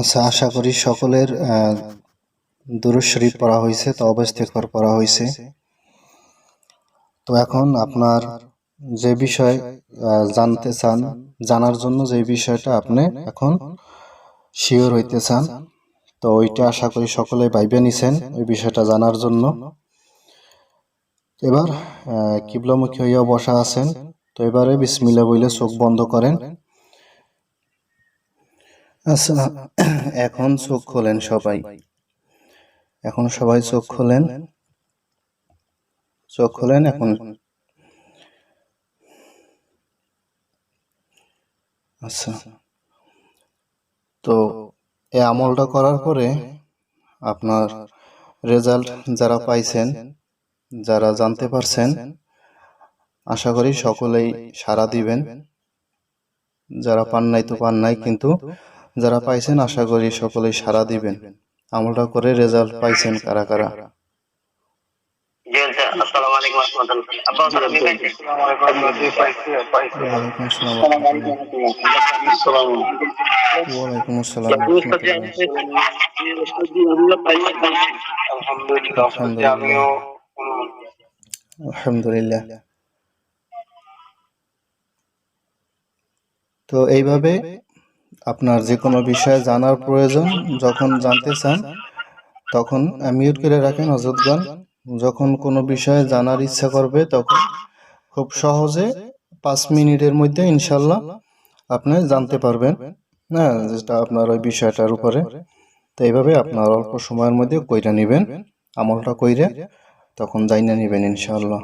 আচ্ছা আশা করি সকলের দুরুদ শরীফ পড়া হয়েছে তো অবস্থিকর পড়া হয়েছে। তো এখন আপনার যে বিষয় জানতে চান, জানার জন্য যে বিষয়টা আপনি এখন শিওর হইতে চান, তো ওইটা আশা করি সকলে ভাইবে নিছেন ওই বিষয়টা জানার জন্য। এবার কিবলামুখী হইয়া বসা আছেন, তো এবারে বিসমিল্লা বইলে চোখ বন্ধ করেন। আচ্ছা এখন চোখ খোলেন সবাই। এখন সবাই চোখ খোলেন। চোখ খোলেন এখন। আচ্ছা। তো এই আমলটা করার পরে আপনার রেজাল্ট যারা পাইছেন, যারা জানতে পারছেন, আশা করি সকলেই সাড়া দিবেন। যারা পান নাই তো পান নাই, কিন্তু যারা পাইছেন আশা করি সকলেই সারা দিবেন। আমলটা করে রেজাল্ট পাইছেন কারা কারা? আলহামদুলিল্লাহ। তো এইভাবে আপনার যে কোনো বিষয়ে জানার প্রয়োজন, যখন জানতে চান, তখন মিউট করে রাখেন অযথ গান। যখন কোনো বিষয়ে জানার ইচ্ছা করবে, তখন খুব সহজে পাঁচ মিনিটের মধ্যে ইনশাল্লাহ আপনি জানতে পারবেন। হ্যাঁ যেটা আপনার ওই বিষয়টার উপরে। তো এইভাবে আপনার অল্প সময়ের মধ্যে কইরা নেবেন, আমলটা কইরে তখন জাইনা নেবেন ইনশাআল্লাহ।